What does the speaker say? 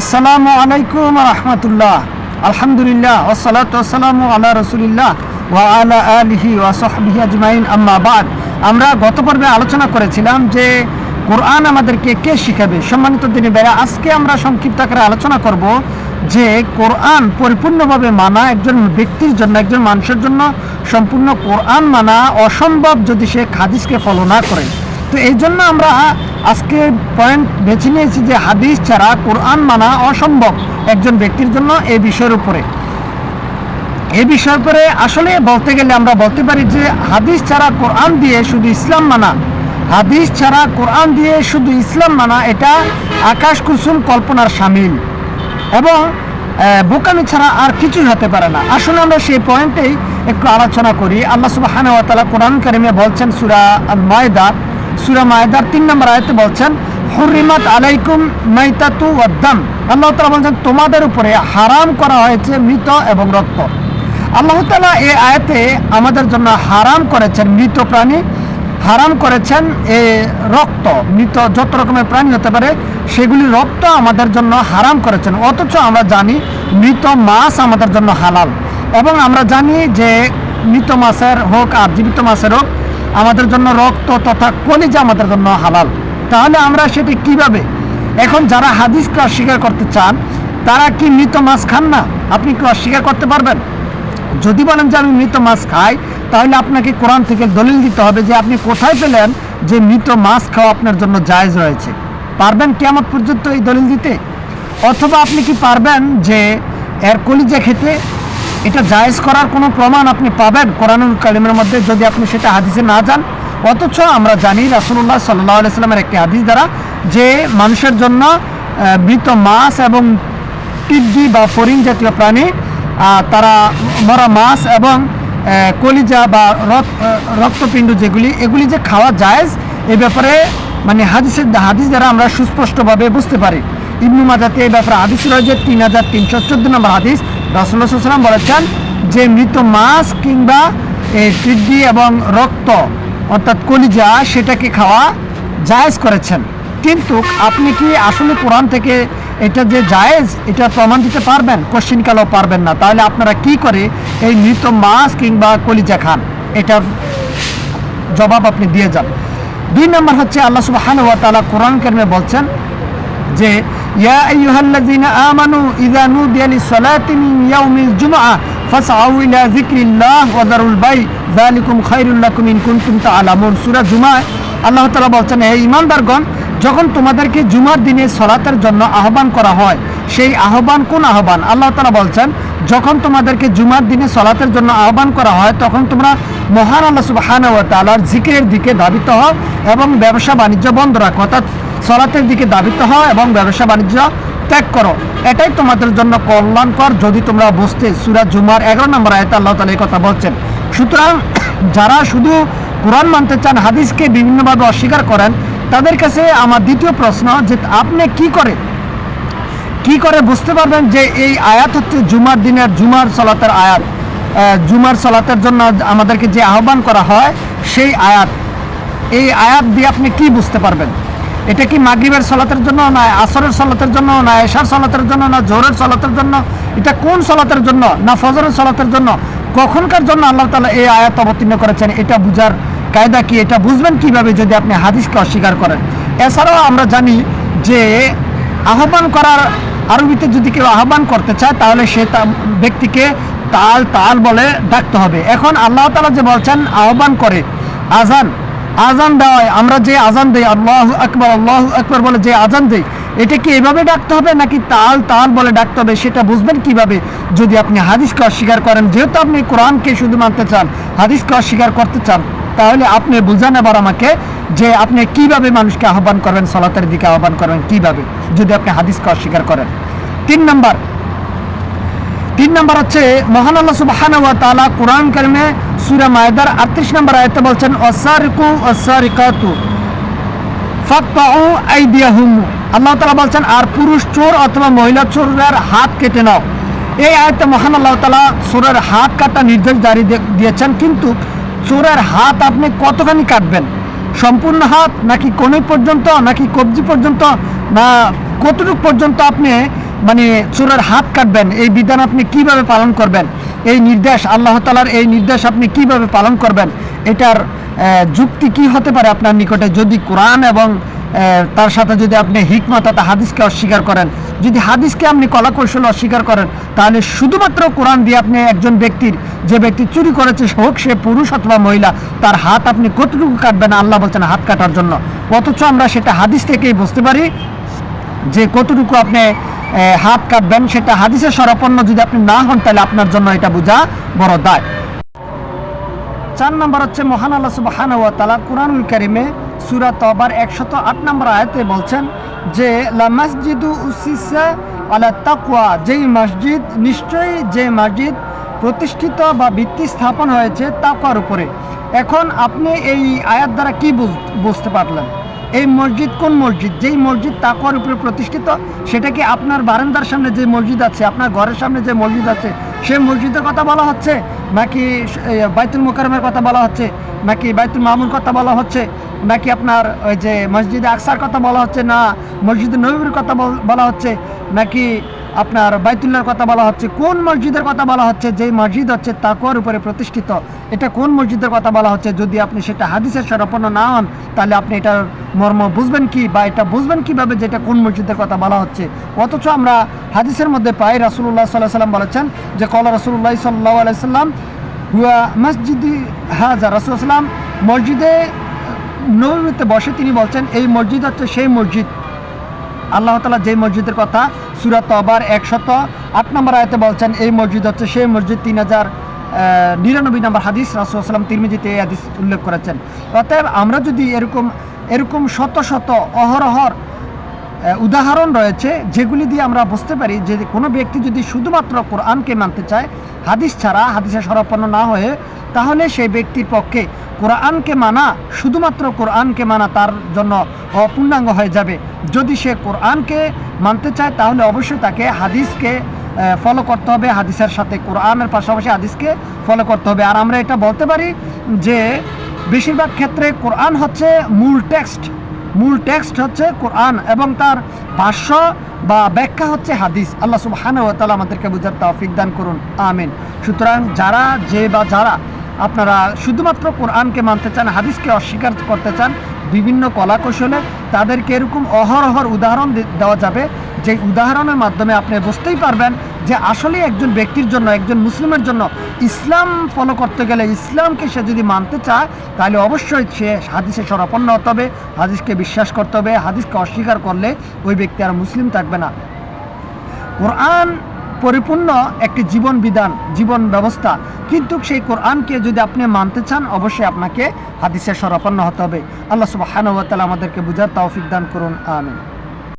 আসসালামু আলাইকুম রহমতুল্লাহ। আলহামদুলিল্লাহ ওসালাত আল্লাহ রসুলিল্লাহ ওয়া আলা আলিহি ওয়া সাহবিহি আজমাইন, আম্মা আমরা গত পর্বে আলোচনা করেছিলাম যে কোরআন আমাদেরকে কে শিখাবে? সম্মানিত দিনে বেড়া আজকে আমরা সংক্ষিপ্ত আকারে আলোচনা করব যে কোরআন পরিপূর্ণভাবে মানা একজন ব্যক্তির জন্য, একজন মানুষের জন্য সম্পূর্ণ কোরআন মানা অসম্ভব যদি সে হাদিসকে ফলো না করে। তো এই জন্য আমরা আজকে পয়েন্ট বেছে নিয়েছি যে হাদিস ছাড়া কোরআন মানা অসম্ভব একজন ব্যক্তির জন্য এই বিষয়ের উপরে। এই বিষয়ের উপরে আসলে বলতে গেলে আমরা বলতে পারি যে হাদিস ছাড়া কোরআন দিয়ে শুধু ইসলাম মানা, হাদিস ছাড়া কোরআন দিয়ে শুধু ইসলাম মানা এটা আকাশ কুসুম কল্পনার সামিল এবং বোকামি ছাড়া আর কিছুই হতে পারে না। আসলে আমরা সেই পয়েন্টেই একটু আলোচনা করি। আল্লাহ সুবাহানা তালা কোরআন কারিমে বলছেন সুরা মায়দা সুরা মায়দার তিন নম্বর আয়তে বলছেন, হুরিমাত আলাইকুম মাইতাতু ওয়াদ্দাম আল্লাহ তালা বলছেন, তোমাদের উপরে হারাম করা হয়েছে মৃত এবং রক্ত। আল্লাহ তালা এই আয়াতে আমাদের জন্য হারাম করেছেন মৃত প্রাণী, হারাম করেছেন এ রক্ত, মৃত যত রকমের প্রাণী হতে পারে, সেগুলি রক্ত আমাদের জন্য হারাম করেছেন। অথচ আমরা জানি মৃত মাছ আমাদের জন্য হালাল। এবং আমরা জানি যে মৃত মাছের হোক আর জীবিত মাছের হোক আমাদের জন্য রক্ত তথা কলিজা আমাদের জন্য হালাল। তাহলে আমরা সেটি কীভাবে? এখন যারা হাদিসকে অস্বীকার করতে চান, তারা কি মৃত মাছ খান না? আপনি কি অস্বীকার করতে পারবেন? যদি বলেন যে আমি মৃত মাছ খাই, তাহলে আপনাকে কোরআন থেকে দলিল দিতে হবে যে আপনি কোথায় পেলেন যে মৃত মাছ খাওয়া আপনার জন্য জায়েজ রয়েছে। পারবেন কেমন পর্যন্ত এই দলিল দিতে? অথবা আপনি কি পারবেন যে এর কলিজা খেতে এটা জায়েজ করার কোনো প্রমাণ আপনি পাবেন কোরআনুল কালিমের মধ্যে যদি আপনি সেটা হাদিসে না যান। অথচ আমরা জানি রাসুল্লাহ সাল্লাহ সাল্লামের একটি হাদিস দ্বারা যে মানুষের জন্য মৃত মাছ এবং টিড্ডি বা ফরিং জাতীয় প্রাণী তারা মরা মাছ এবং কলিজা বা রক্তপিণ্ড যেগুলি, এগুলি যে খাওয়া জায়েজ, এ ব্যাপারে মানে হাদিসের হাদিস দ্বারা আমরা সুস্পষ্টভাবে বুঝতে পারি। ইবনু মাজাতে এই ব্যাপারে হাদিস রয়েছে তিন হাজার তিনশো চোদ্দ নম্বর হাদিস। রসুল্লাহ সাল্লাম বলেছেন যে মৃত মাছ কিংবা টিড্ডি এবং রক্ত, অর্থাৎ কলিজা, সেটাকে খাওয়া জায়েজ করেছেন। কিন্তু আপনি কি আসলে কোরআন থেকে এটা যে জায়েজ, এটা প্রমাণ দিতে পারবেন? কোশ্চিনকালেও পারবেন না। তাহলে আপনারা কি করে এই মৃত মাছ কিংবা কলিজা খান? এটার জবাব আপনি দিয়ে যান। দুই নম্বর হচ্ছে আল্লাহ সুবহানাহু ওয়া কোরআন কারিমে বলছেন যে ইয়া আইয়ুহাল্লাযীনা আমানু ইযা নুদিয়া লিস-সালাতি মিন ইয়াউমিল জুমআহ ফাসআউ ইলা যিকরিল্লাহ ওয়া দারুল বাই। যালিকুম খায়রুল লাকুম ইন কুনতুম তা'লামুন সূরা জুমআ, আল্লাহ তাআলা বলছেন, হে ঈমানদারগণ, যখন তোমাদেরকে জুমার দিনে সলাতের জন্য আহ্বান করা হয়, সেই আহ্বান কোন আহ্বান? আল্লাহ তাআলা বলছেন, যখন তোমাদেরকে জুমার দিনে সলাতের জন্য আহ্বান করা হয়, তখন তোমরা মহান আল্লাহ সুবহানাহু ওয়া তাআলার জিকিরের দিকে ধাবিত হও এবং ব্যবসা বাণিজ্য বন্ধ রাখো। অর্থাৎ সলাতের দিকে দাবিত হও এবং ব্যবসা বাণিজ্য ত্যাগ করো। এটাই তোমাদের জন্য কল্যাণকর। যদি তোমরা বুঝতে সুরা জুমার এগারো নম্বর আয়তে আল্লাহ তালা এই কথা বলছেন, সুতরাং যারা শুধু কোরআন মানতে চান, হাদিসকে বিভিন্নভাবে অস্বীকার করেন, তাদের কাছে আমার দ্বিতীয় প্রশ্ন যে আপনি কি করে কি করে বুঝতে পারবেন যে এই আয়াত হচ্ছে জুমার দিনের জুমার সলাতের আয়াত? জুমার সলাতের জন্য আমাদেরকে যে আহ্বান করা হয়, সেই আয়াত। এই আয়াত দিয়ে আপনি কি বুঝতে পারবেন? এটা কি মাগরিবের সলাতের জন্য না আসরের সলাতের জন্য না এশার সলাতের জন্য না জোরের সলাতের জন্য? এটা কোন সলাতের জন্য? না ফজরের সলাতের জন্য? কখনকার জন্য আল্লাহ তালা এই আয়াত অবতীর্ণ করেছেন, এটা বুঝার কায়দা কি? এটা বুঝবেন কীভাবে যদি আপনি হাদিসকে অস্বীকার করেন? এছাড়াও আমরা জানি যে আহ্বান করার আরবিতে যদি কেউ আহ্বান করতে চায়, তাহলে সে ব্যক্তিকে তাল তাল বলে ডাকতে হবে। এখন আল্লাহ তালা যে বলছেন, আহ্বান করে আজান আজান দেওয়ায় আমরা যে আজান দেই, আল্লাহ আকবর আল্লাহ আকবর বলে যে আজান দেই, এটা কি এভাবে ডাকতে হবে নাকি তাল তাল বলে ডাকতে হবে সেটা বুঝবেন কীভাবে? যদি আপনি হাদিসকে অস্বীকার করেন, যেহেতু আপনি কোরআনকে শুধু মানতে চান, হাদিসকে অস্বীকার করতে চান, তাহলে আপনি বুঝান এবার আমাকে যে আপনি কীভাবে মানুষকে আহ্বান করবেন, সলাতের দিকে আহ্বান করবেন, কীভাবে? যদি আপনি হাদিসকে অস্বীকার করেন। তিন নম্বর তিন নম্বর হচ্ছে মহান আল্লাহ সুবহানাহু ওয়া তাআলা কোরআন কারিমে সূরা মায়দার 38 নম্বর আয়াতে বলছেন, ওয়াসারিকু ওয়াসারিকাতু ফাকতাউ আইদিয়াহুম। আল্লাহ তাআলা বলছেন, আর পুরুষ চোর অথবা মহিলা চোরের হাত কেটে নাও। এই আয়াতে মহান আল্লাহ তাআলা চোরের হাত কাটা নির্দেশ জারি দিয়ে- দিয়েছেন, কিন্তু চোরের হাত আপনি কতখানি কাটবেন? সম্পূর্ণ হাত নাকি কোণে পর্যন্ত, নাকি কবজি পর্যন্ত, না কতটুকু পর্যন্ত আপনি মানে চোরের হাত কাটবেন, এই বিধান আপনি কীভাবে পালন করবেন? এই নির্দেশ, আল্লাহ তালার এই নির্দেশ আপনি কীভাবে পালন করবেন? এটার যুক্তি কি হতে পারে আপনার নিকটে? যদি কোরআন এবং তার সাথে যদি আপনি হিকমত অর্থাৎ হাদিসকে অস্বীকার করেন, যদি হাদিসকে আপনি কলা কৌশল অস্বীকার করেন, তাহলে শুধুমাত্র কোরআন দিয়ে আপনি একজন ব্যক্তির, যে ব্যক্তি চুরি করেছে হোক সে পুরুষ অথবা মহিলা, তার হাত আপনি কতটুকু কাটবেন, আল্লাহ বলছেন হাত কাটার জন্য। অথচ আমরা সেটা হাদিস থেকেই বুঝতে পারি যে কতটুকু আপনি হাত কাটবেন, সেটা হাদিসের সরাপন্ন যদি আপনি না হন, তাহলে আপনার জন্য এটা বোঝা বড় দায়। চার নম্বর হচ্ছে, মহান আল্লাহ সুবাহান তালা কুরআনুল কারিমে সুরা তবার একশত আট নম্বর আয়াতে বলছেন যে, লা মসজিদু উসিসা আলা তাকুয়া যেই মসজিদ, নিশ্চয়ই যে মসজিদ প্রতিষ্ঠিত বা ভিত্তি স্থাপন হয়েছে তাকওয়ার উপরে। এখন আপনি এই আয়াত দ্বারা কি বুঝ- বুঝতে পারলেন? এই মসজিদ কোন মসজিদ? যেই মসজিদ তাকওয়ার উপরে প্রতিষ্ঠিত সেটা কি আপনার বারান্দার সামনে যে মসজিদ আছে, আপনার ঘরের সামনে যে মসজিদ আছে, সেই মসজিদের কথা বলা হচ্ছে? নাকি বাইতুল মোকারমের কথা বলা হচ্ছে, নাকি বাইতুল মামুর কথা বলা হচ্ছে, নাকি আপনার ওই যে মসজিদে আকসার কথা বলা হচ্ছে, না মসজিদে নবীর কথা বল- হচ্ছে, নাকি আপনার বাইতুল্লাহর কথা বলা হচ্ছে? কোন মসজিদের কথা বলা হচ্ছে? যে মসজিদ হচ্ছে তাকুয়ার উপরে প্রতিষ্ঠিত, এটা কোন মসজিদের কথা বলা হচ্ছে? যদি আপনি সেটা হাদিসের সরাপন্ন না হন, তাহলে আপনি এটার মর্ম বুঝবেন কি, বা এটা বুঝবেন কীভাবে যে এটা কোন মসজিদের কথা বলা হচ্ছে? অথচ আমরা হাদিসের মধ্যে পাই রাসুল্লাহ সাল্লাহ সাল্লাম বলেছেন যে, কলা রাসুল্লাহ সাল্লাহ আলাইসাল্লাম মসজিদি হাজা রাসুলাম মসজিদে নবীতে বসে তিনি বলছেন, এই মসজিদ হচ্ছে সেই মসজিদ। আল্লাহ তালা যে মসজিদের কথা সুরাত তবার একশত আট নম্বর আয়তে বলছেন, এই মসজিদ হচ্ছে সেই মসজিদ তিন হাজার নিরানব্বই নম্বর হাদিস রাসুলাম তিরমিজিতে এই হাদিস উল্লেখ করেছেন। অতএব আমরা যদি এরকম এরকম শত শত অহরহর উদাহরণ রয়েছে যেগুলি দিয়ে আমরা বুঝতে পারি যে কোনো ব্যক্তি যদি শুধুমাত্র কোরআনকে মানতে চায়, হাদিস ছাড়া হাদিসে সরাপন্ন না হয়ে, তাহলে সেই ব্যক্তির পক্ষে কোরআনকে মানা, শুধুমাত্র কোরআনকে মানা তার জন্য অপূর্ণাঙ্গ হয়ে যাবে। যদি সে কোরআনকে মানতে চায়, তাহলে অবশ্যই তাকে হাদিসকে ফলো করতে হবে, হাদিসের সাথে কোরআনের পাশাপাশি হাদিসকে ফলো করতে হবে। আর আমরা এটা বলতে পারি যে, বেশিরভাগ ক্ষেত্রে কোরআন হচ্ছে মূল টেক্সট মূল টেক্সট হচ্ছে কোরআন এবং তার ভাষ্য বা ব্যাখ্যা হচ্ছে হাদিস। আল্লাহ তাআলা আমাদেরকে বুঝার তৌফিক দান করুন। আমিন। সুতরাং যারা, যে বা যারা আপনারা শুধুমাত্র কোরআনকে মানতে চান, হাদিসকে অস্বীকার করতে চান, বিভিন্ন কলা কৌশলে তাদেরকে এরকম অহরহর উদাহরণ দেওয়া যাবে। যে উদাহরণের মাধ্যমে আপনি বুঝতেই পারবেন যে আসলে একজন ব্যক্তির জন্য, একজন মুসলিমের জন্য ইসলাম ফলো করতে গেলে ইসলামকে সে যদি মানতে চায়, তাহলে অবশ্যই সে হাদিসে সরাপন্ন হতে হবে, হাদিসকে বিশ্বাস করতে হবে, হাদিসকে অস্বীকার করলে ওই ব্যক্তি আর মুসলিম থাকবে না। কোরআন পরিপূর্ণ একটি জীবন বিধান, জীবন ব্যবস্থা। কিন্তু সেই কোরআনকে যদি আপনি মানতে চান, অবশ্যই আপনাকে হাদিসের সরাপন্ন হতে হবে। আল্লাহ তাআলা আমাদেরকে বুঝার তৌফিক দান করুন, আমিন।